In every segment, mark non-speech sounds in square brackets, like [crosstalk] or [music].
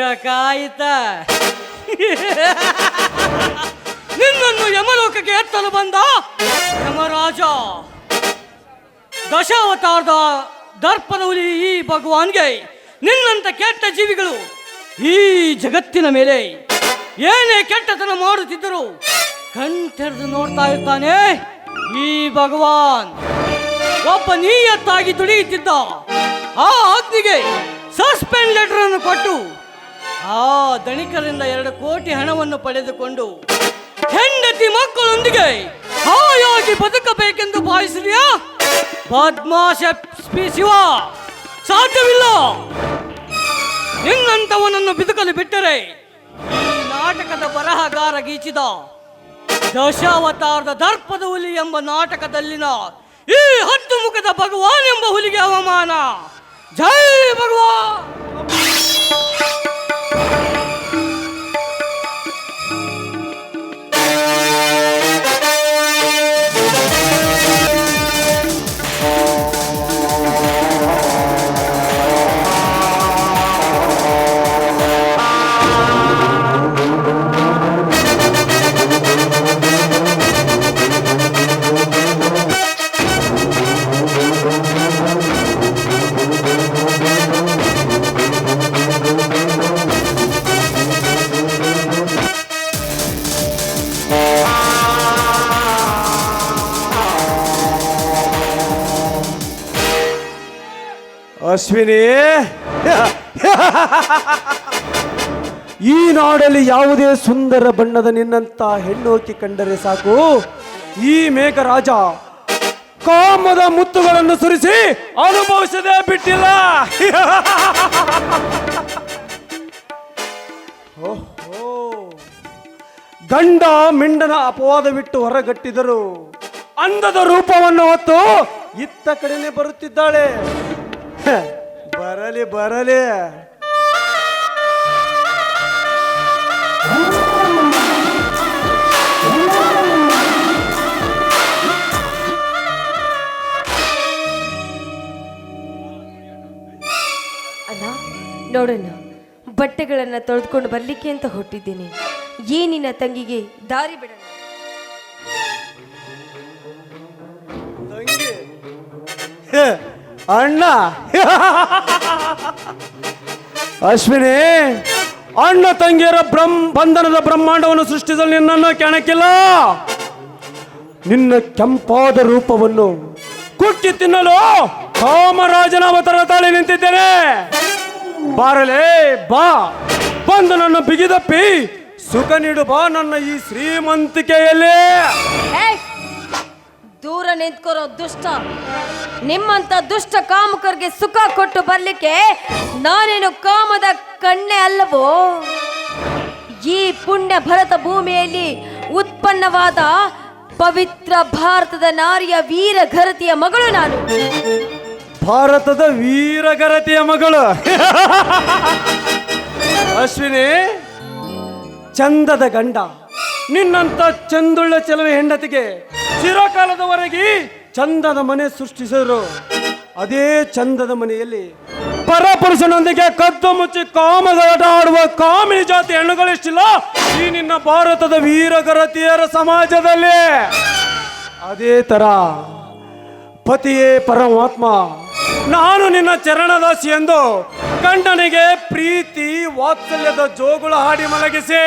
ಡಕಾಯಿತ ನಿನ್ನನ್ನು ಯಮಲೋಕಕ್ಕೆ ಎತ್ತಲು ಬಂದ ಯಮರಾಜ. ದಶಾವತಾರದ ದರ್ಪದ ಹುಲಿ ಈ ಭಗವಾನ್ಗೆ ನಿನ್ನಂತ ಕೆಟ್ಟ ಜೀವಿಗಳು ಈ ಜಗತ್ತಿನ ಮೇಲೆ ಏನೇ ಕೆಟ್ಟತನ ಮಾಡುತ್ತಿದ್ದರು ಕಣ್ತೆರೆದು ನೋಡ್ತಾ ಇರ್ತಾನೆ ಈ ಭಗವಾನ್. ಒಬ್ಬ ನೀಯತ್ತಾಗಿ ದುಡಿಯುತ್ತಿದ್ದ ಆ ಅಗ್ನಿಗೆ ಸಸ್ಪೆಂಡ್ ಲೆಟರ್ ಅನ್ನು ಕೊಟ್ಟು ಆ ಧನಿಕರಿಂದ ಎರಡು ಕೋಟಿ ಹಣವನ್ನು ಪಡೆದುಕೊಂಡು ಹೆಂಡತಿ ಮಕ್ಕಳೊಂದಿಗೆ ಹಾಯಾಗಿ ಬದುಕಬೇಕೆಂದು ಭಾವಿಸಿದೆಯಾ? ಪದ್ಮಾಶ ಶಿವ, ಸಾಧ್ಯವಿಲ್ಲ. ನಿನ್ನಂತವನನ್ನು ಬಿದುಕಲು ಬಿಟ್ಟರೆ ಈ ನಾಟಕದ ಬರಹಗಾರ ಗೀಚಿದ ದಶಾವತಾರದ ದರ್ಪದ ಹುಲಿ ಎಂಬ ನಾಟಕದಲ್ಲಿನ ಈ ಹತ್ತು ಮುಖದ ಭಗವಾನ್ ಎಂಬ ಹುಲಿಗೆ ಅವಮಾನ. ಜೈ ಭಗವಾನ್! ಅಶ್ವಿನಿ. ಈ ನಾಡಲ್ಲಿ ಯಾವುದೇ ಸುಂದರ ಬಣ್ಣದ ನಿನ್ನಂತ ಹೆಣ್ಣೋಕಿ ಕಂಡರೆ ಸಾಕು. ಈ ಮೇಘರಾಜ ಕಾಮದ ಮುತ್ತುಗಳನ್ನು ಸುರಿಸಿ ಅನುಭವಿಸದೆ ಬಿಟ್ಟಿಲ್ಲ. ಗಂಡ ಮಿಂಡನ ಅಪವಾದವಿಟ್ಟು ಹೊರಗಟ್ಟಿದರು. ಅಂದದ ರೂಪವನ್ನು ಹೊತ್ತು ಇತ್ತ ಕಡೆನೆ ಬರುತ್ತಿದ್ದಾಳೆ. ಬರಲಿ ಬರಲಿ. ಅಣ್ಣ ನೋಡೋಣ ಬಟ್ಟೆಗಳನ್ನ ತೊಳೆದುಕೊಂಡು ಬರ್ಲಿಕ್ಕೆ ಅಂತ ಹೊಟ್ಟಿದ್ದೀನಿ ಏನಿನ ತಂಗಿಗೆ ದಾರಿ ಬಿಡೋಣ. ತಂಗಿ. ಹ, ಅಣ್ಣ. [laughs] ಅಶ್ವಿನಿ, ಅಣ್ಣ ತಂಗಿಯರ ಬ್ರಹ್ಮ, ಬಂಧನದ ಬ್ರಹ್ಮಾಂಡವನ್ನು ಸೃಷ್ಟಿಸಲು ನಿನ್ನನ್ನು ಕೆಣಕಿಲ್ಲ. ನಿನ್ನ ಕೆಂಪಾದ ರೂಪವನ್ನು ಕುಟ್ಟಿ ತಿನ್ನಲು ಕಾಮರಾಜನ ಅವತಾರ ತಾಳಿ ನಿಂತಿದ್ದೇನೆ. ಬಾರಲೇ, ಬಾ. ಬಂದು ನನ್ನ ಬಿಗಿದಪ್ಪಿ, ಸುಖ ನೀಡು ಬಾ ನನ್ನ ಈ ಶ್ರೀಮಂತಿಕೆಯಲ್ಲಿ! ದೂರ ನಿಂತ್ಕೊರೋ ದುಷ್ಟ. ನಿಮ್ಮಂತ ದುಷ್ಟ ಕಾಮಕರಿಗೆ ಸುಖ ಕೊಟ್ಟು ಬರ್ಲಿಕ್ಕೆ ನಾನೇನು ಕಾಮದ ಕಣ್ಣೆ ಅಲ್ಲವೋ? ಈ ಪುಣ್ಯ ಭರತ ಭೂಮಿಯಲ್ಲಿ ಉತ್ಪನ್ನವಾದ ಪವಿತ್ರ ಭಾರತದ ನಾರಿಯ ವೀರ ಘರತಿಯ ಮಗಳು ನಾನು. ಭಾರತದ ವೀರ ಘರತಿಯ ಮಗಳು. ಅಶ್ವಿನಿ, ಚಂದದ ಗಂಡ. ನಿನ್ನಂತ ಚಂದುಳ್ಳ ಚೆಲುವೆ ಹೆಂಡತಿಗೆ ಚಿರಕಾಲದವರೆಗೆ ಚಂದದ ಮನೆ ಸೃಷ್ಟಿಸಿದರು. ಅದೇ ಚಂದದ ಮನೆಯಲ್ಲಿ ಪರಪುರುಷನೊಂದಿಗೆ ಕದ್ದು ಮುಚ್ಚಿ ಕಾಮದಾಟ ಆಡುವ ಕಾಮಿನಿ ಜಾತಿ ಹೆಣ್ಣುಗಳಿಷ್ಟಿಲ್ಲ. ಈ ನಿನ್ನ ಭಾರತದ ವೀರಗರತಿಯರ ಸಮಾಜದಲ್ಲಿ. ಅದೇ ತರ ಪತಿಯೇ ಪರಮಾತ್ಮ, ನಾನು ನಿನ್ನ ಚರಣದಾಸಿ ಎಂದು ಗಂಡನಿಗೆ ಪ್ರೀತಿ ವಾತ್ಸಲ್ಯದ ಜೋಗುಳ ಹಾಡಿ ಮಲಗಿಸಿ,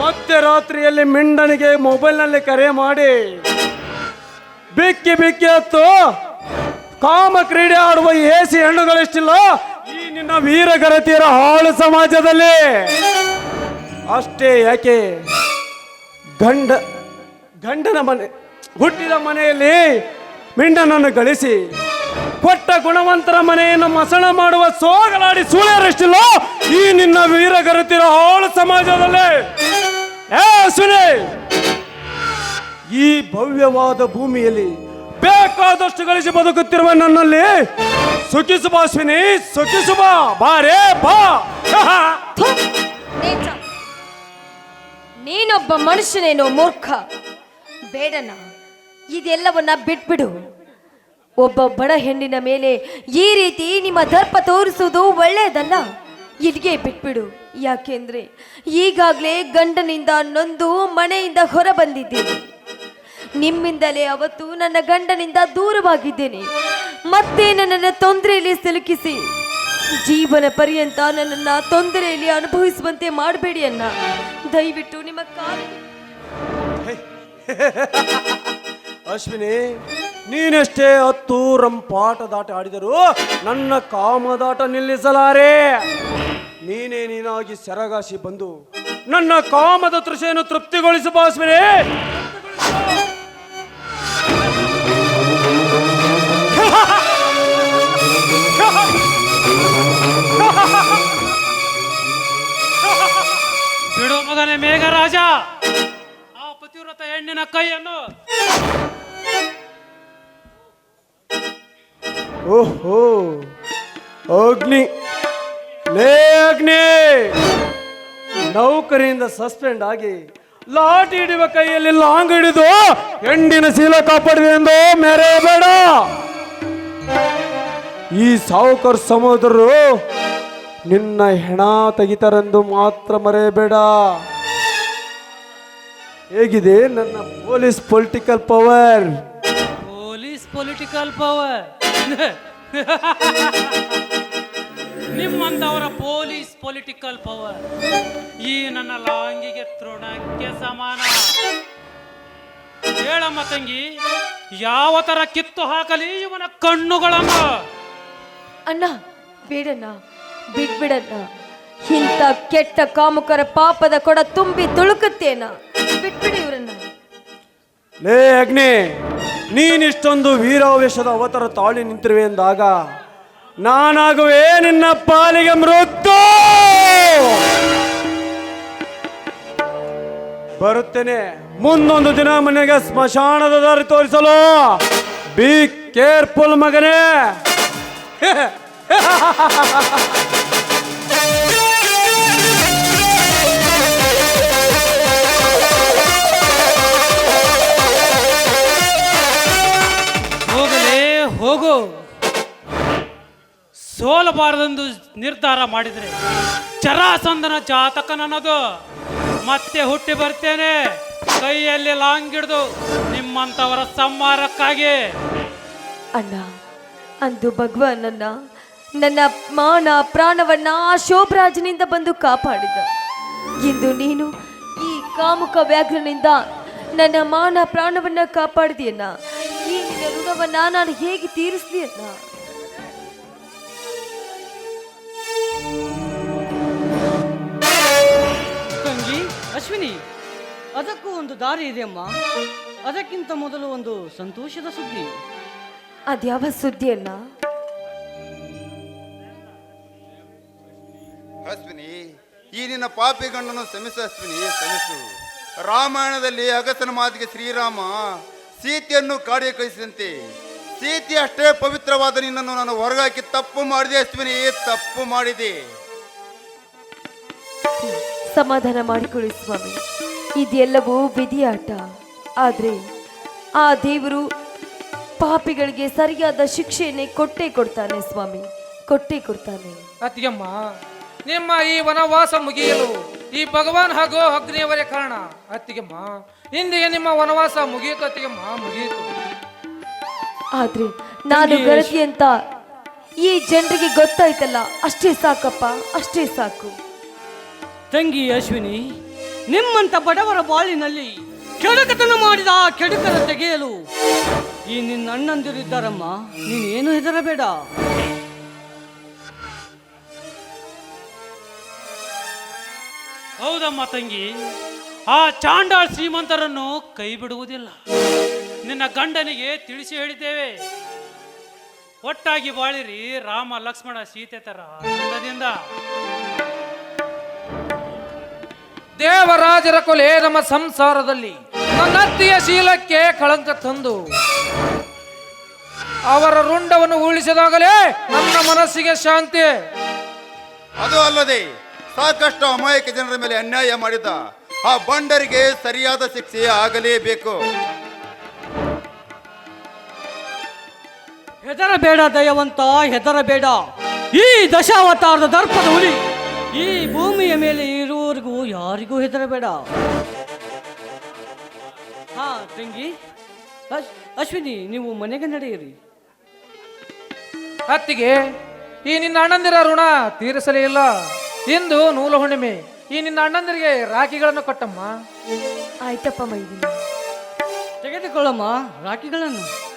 ಮತ್ತೆ ರಾತ್ರಿಯಲ್ಲಿ ಮಿಂಡನಿಗೆ ಮೊಬೈಲ್ನಲ್ಲಿ ಕರೆ ಮಾಡಿ ಬಿಕ್ಕಿ ಬಿಕ್ಕಿ ಹತ್ತು ಕಾಮ ಕ್ರೀಡೆ ಆಡುವ ಏಸಿ ಹೆಣ್ಣುಗಳೆಷ್ಟಿಲ್ಲ, ಈ ನಿನ್ನ ವೀರಗರತಿಯರ ಹಾಳು ಸಮಾಜದಲ್ಲಿ. ಅಷ್ಟೇ ಯಾಕೆ? ಗಂಡ, ಗಂಡನ ಮನೆ, ಹುಟ್ಟಿದ ಮನೆಯಲ್ಲಿ ಮಿಂಡನನ್ನು ಗಳಿಸಿ, ಕೊಟ್ಟ ಗುಣವಂತರ ಮನೆಯನ್ನು ಮಸಣ ಮಾಡುವ ಸೋಗಲಾಡಿ ಸುಳ್ಯರಷ್ಟಿಲ್ಲ, ಈ ನಿನ್ನ ವೀರಗರತಿರ ಹಾಳು ಸಮಾಜದಲ್ಲಿ. ಏ ಸುನಿ ಈ ಭವ್ಯವಾದ ಭೂಮಿಯಲ್ಲಿ ಬೇಕಾದಷ್ಟು ಗಳಿಸಿ ಬದುಕುತ್ತಿರುವ ನನ್ನಲ್ಲಿ ಸುಖಿಸು ಸ್ವಿನಿ ಅಶ್ವಿನಿ ಸುಖಿಸು ಬಾ ಬಾರೇ ಬಾ. ನೀನೊಬ್ಬ ಮನುಷ್ಯನೇನೋ ಮೂರ್ಖ. ಬೇಡನ, ಇದೆಲ್ಲವನ್ನ ಬಿಟ್ಬಿಡು. ಒಬ್ಬ ಬಡ ಹೆಣ್ಣಿನ ಮೇಲೆ ಈ ರೀತಿ ನಿಮ್ಮ ದರ್ಪ ತೋರಿಸುವುದು ಒಳ್ಳೆಯದಲ್ಲ? ಇಲ್ಲಿಗೆ ಬಿಟ್ಬಿಡು. ಯಾಕೆಂದ್ರೆ ಈಗಾಗಲೇ ಗಂಡನಿಂದ ನೊಂದು ಮನೆಯಿಂದ ಹೊರ ನಿಮ್ಮಿಂದಲೇ ಅವತ್ತು ನನ್ನ ಗಂಡನಿಂದ ದೂರವಾಗಿದ್ದೇನೆ. ಮತ್ತೆ ನನ್ನನ್ನು ತೊಂದರೆಯಲ್ಲಿ ಸಿಲುಕಿಸಿ. ಜೀವನ ಪರ್ಯಂತ ನನ್ನನ್ನು ತೊಂದರೆಯಲ್ಲಿ ಅನುಭವಿಸುವಂತೆ ಮಾಡಬೇಡಿ ಅನ್ನ ದಯವಿಟ್ಟು ನಿಮ್ಮ ಕಾಲ ಅಶ್ವಿನಿ, ನೀನೆಷ್ಟೇ ಹತ್ತು ರಂಪಾಟದಾಟ ಆಡಿದರೂ ನನ್ನ ಕಾಮದಾಟ ನಿಲ್ಲಿಸಲಾರೆ. ನೀನೇ ನೀನಾಗಿ ಸೆರಗಾಸಿ ಬಂದು ನನ್ನ ಕಾಮದ ತೃಷೆಯನ್ನು ತೃಪ್ತಿಗೊಳಿಸು ಬಾ ಹೆಣ್ಣಿನ ಕೈಯನ್ನು. ಓಹೋ, ಅಗ್ನಿ, ಲೇ ಅಗ್ನಿ. ನೌಕರಿಯಿಂದ ಸಸ್ಪೆಂಡ್ ಆಗಿ ಲಾಟಿ ಹಿಡಿಯುವ ಕೈಯಲ್ಲಿ ಲಾಂಗ್ ಹಿಡಿದು ಹೆಂಡಿನ ಶೀಲ ಕಾಪಾಡಿದೆ ಎಂದು ಮೆರೆಯಬೇಡ. ಈ ಸಾವುಕರ್ ಸಮುದ್ರರು ನಿನ್ನ ಹೆಣ ತೆಗಿತಾರೆಂದು ಮಾತ್ರ ಮರೆಯಬೇಡ. ಹೇಗಿದೆ ನನ್ನ police political power? Police political power. ನಿಮ್ಮಂತವರ police political power. ಈ ನನ್ನ ಲಾಂಗಿಗೆ ತೃಣಕ್ಕೆ ಸಮಾನ. ಹೇಳಮ್ಮ ತಂಗಿ ಯಾವ ತರ ಕಿತ್ತು ಹಾಕಲಿ ಇವನ ಕಣ್ಣುಗಳನ್ನು? ಅಣ್ಣ ಬೇಡಣ್ಣ ಬಿಟ್ಬಿಡಣ್ಣ. ಇಂಥ ಕೆಟ್ಟ ಕಾಮುಕರ ಪಾಪದ ಕೊಡ ತುಂಬಿ ತುಳುಕುತ್ತೇನ? ಬಿಟ್ಬಿಡಿ ಇವ್ರನ್ನ. ಲೇ ಅಗ್ನಿ ನೀನಿಷ್ಟೊಂದು ವೀರಾವೇಶದ ಅವತಾರ ತಾಳಿ ನಿಂತಿರುವೆ ಎಂದಾಗ ನಾನಾಗುವೆ ನಿನ್ನ ಪಾಲಿಗೆ ಮೃತ್ಯು! ಬರುತ್ತೇನೆ. ಮುಂದೊಂದು ದಿನ ಮನೆಗೆ ಸ್ಮಶಾನದ ದಾರಿ ತೋರಿಸಲು. ಬಿ ಕೇರ್ಫುಲ್ ಮಗನೇ. [laughs] ಸೋಲಬಾರದೆಂದು ನಿರ್ಧಾರ ಮಾಡಿದರೆ ಚರಾಸಂದನ ಜಾತಕ ನನ್ನದು ಮತ್ತೆ ಹುಟ್ಟಿ ಬರ್ತೇನೆ. ಕೈಯಲ್ಲಿ ಲಾಂಗಿಡ್ದು ನಿಮ್ಮಂಥವರ ಸಂಹಾರಕ್ಕಾಗಿ. ಅಣ್ಣ, ಅಂದು ಭಗವಾನನ್ನ ನನ್ನ ಮಾನ ಪ್ರಾಣವನ್ನ ಆ ಶೋಭರಾಜನಿಂದ ಬಂದು ಕಾಪಾಡಿದ. ಇಂದು ನೀನು ಈ ಕಾಮುಕ ವ್ಯಾಘ್ರನಿಂದ ನನ್ನ ಮಾನ ಪ್ರಾಣವನ್ನ ಕಾಪಾಡಿದೆಯನ್ನ ಈ ನಿನ್ನ ಋಣವನ್ನ ನಾನು ಹೇಗೆ ತೀರಿಸ್ದೆಯನ್ನ ತಂಗಿ ಅಶ್ವಿನಿ ಅದಕ್ಕೂ ಒಂದು ದಾರಿ ಇದೆ ಅಮ್ಮ. ಅದಕ್ಕಿಂತ ಮೊದಲು ಒಂದು ಸಂತೋಷದ ಸುದ್ದಿ. ಅದ್ಯಾವ ಸುದ್ದಿಯನ್ನ ಅಶ್ವಿನಿ ಈ ನಿನ್ನ ಪಾಪಿ ಗಂಡನ ಶ್ರಮಿಸು ಅಶ್ವಿನಿ ಸಮಿಸು ರಾಮಾಯಣದಲ್ಲಿ ಅಗಸನ ಮಾತಿಗೆ ಶ್ರೀರಾಮ ಸೀತೆಯನ್ನು ಕಾಡಿಗೆ ಕಳಿಸಿದಂತೆ ಸೀತೆ ಅಷ್ಟೇ ಪವಿತ್ರವಾದ ನಿನ್ನನ್ನು ನಾನು ಹೊರಗಾಕಿ ತಪ್ಪು ಮಾಡಿದೆ ಅಶ್ವಿನಿ ತಪ್ಪು ಮಾಡಿದೆ. ಸಮಾಧಾನ ಮಾಡಿಕೊಳ್ಳಿ ಸ್ವಾಮಿ. ಇದೆಲ್ಲವೂ ವಿಧಿಯಾಟ. ಆದ್ರೆ ಆ ದೇವರು ಪಾಪಿಗಳಿಗೆ ಸರಿಯಾದ ಶಿಕ್ಷೆಯನ್ನೇ ಕೊಟ್ಟೇ ಕೊಡ್ತಾನೆ ಸ್ವಾಮಿ. ಕೊಟ್ಟೇ ಕೊಡ್ತಾನೆ. ಅತಿಯಮ್ಮ ನಿಮ್ಮ ಈ ವನವಾಸ ಮುಗಿಯಲು ಈ ಭಗವಾನ್ ಹಾಗೂ ಅಗ್ನಿಯವರೇ ಕಾರಣ. ಅತ್ತಿಗೆಮ್ಮ ಇಂದಿಗೆ ನಿಮ್ಮ ವನವಾಸ ಮುಗಿಯುತ್ತೆ ಮಾ ಮುಗಿಯಿತು. ಆದ್ರೆ ನಾನು ಗರತಿ ಅಂತ ಈ ಜನರಿಗೆ ಗೊತ್ತಾಯ್ತಲ್ಲ ಅಷ್ಟೇ ಸಾಕಪ್ಪ ಅಷ್ಟೇ ಸಾಕು. ತಂಗಿ ಅಶ್ವಿನಿ ನಿಮ್ಮಂತ ಬಡವರ ಬಾಳಿನಲ್ಲಿ ಕೆಡಕತನ ಮಾಡಿದ ಆ ಕೆಡುಕರ ತೆಗೆಯಲು ಈ ನಿನ್ನ ಅಣ್ಣಂದಿರಿದ್ದಾರಮ್ಮ ನೀನೇನು ಹೆದರಬೇಡ. ಹೌದಮ್ಮ ತಂಗಿ. ಆ ಚಾಂಡಾಳ್ ಶ್ರೀಮಂತರನ್ನು ಕೈ ಬಿಡುವುದಿಲ್ಲ ನಿನ್ನ ಗಂಡನಿಗೆ ತಿಳಿಸಿ ಹೇಳಿದ್ದೇವೆ. ಒಟ್ಟಾಗಿ ಬಾಳಿರಿ ರಾಮ ಲಕ್ಷ್ಮಣ ಸೀತೆ ತರ ಆನಂದದಿಂದ. ದೇವರಾಜರ ಕೊಲೆ ನಮ್ಮ ಸಂಸಾರದಲ್ಲಿ ನನ್ನತ್ತಿಯ ಶೀಲಕ್ಕೆ ಕಳಂಕ ತಂದು. ಅವರ ರುಂಡವನ್ನು ಉಳಿಸಿದಾಗಲೇ ನನ್ನ ಮನಸ್ಸಿಗೆ ಶಾಂತಿ. ಅದು ಅಲ್ಲದೆ ಸಾಕಷ್ಟು ಅಮಾಯಕ ಜನರ ಮೇಲೆ ಅನ್ಯಾಯ ಮಾಡಿದ ಆ ಬಂಡರಿಗೆ ಸರಿಯಾದ ಶಿಕ್ಷೆ ಆಗಲೇಬೇಕು. ಹೆದರಬೇಡ ದಯವಂತ ಹೆದರಬೇಡ. ಈ ದಶಾವತಾರದ ದರ್ಪದ ಹುಲಿ ಈ ಭೂಮಿಯ ಮೇಲೆ ಇರುವವರೆಗೂ ಯಾರಿಗೂ ಹೆದರಬೇಡ. ಹಾ ತಂಗಿ ಅಶ್- ಅಶ್ವಿನಿ ನೀವು ಮನೆಗೆ ನಡೆಯಿರಿ. ಅತ್ತಿಗೆ ಈ ನಿನ್ನ ಅಣ್ಣಂದಿರ ಋಣ ತೀರಿಸಲೇ ಇಲ್ಲ. ಇಂದು ನೂಲು ಹುಣ್ಣಿಮೆ. ಈ ನಿನ್ನ ಅಣ್ಣಂದಿರಿಗೆ ರಾಖಿಗಳನ್ನು ಕೊಟ್ಟಮ್ಮ. ಆಯ್ತಪ್ಪ ಮೈದಿನ. ತೆಗೆದುಕೊಳ್ಳಮ್ಮ ರಾಖಿಗಳನ್ನು.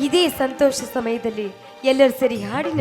ಇದೇ ಸಂತೋಷ ಸಮಯದಲ್ಲಿ ಎಲ್ಲರೂ ಸರಿ ಹಾಡಿ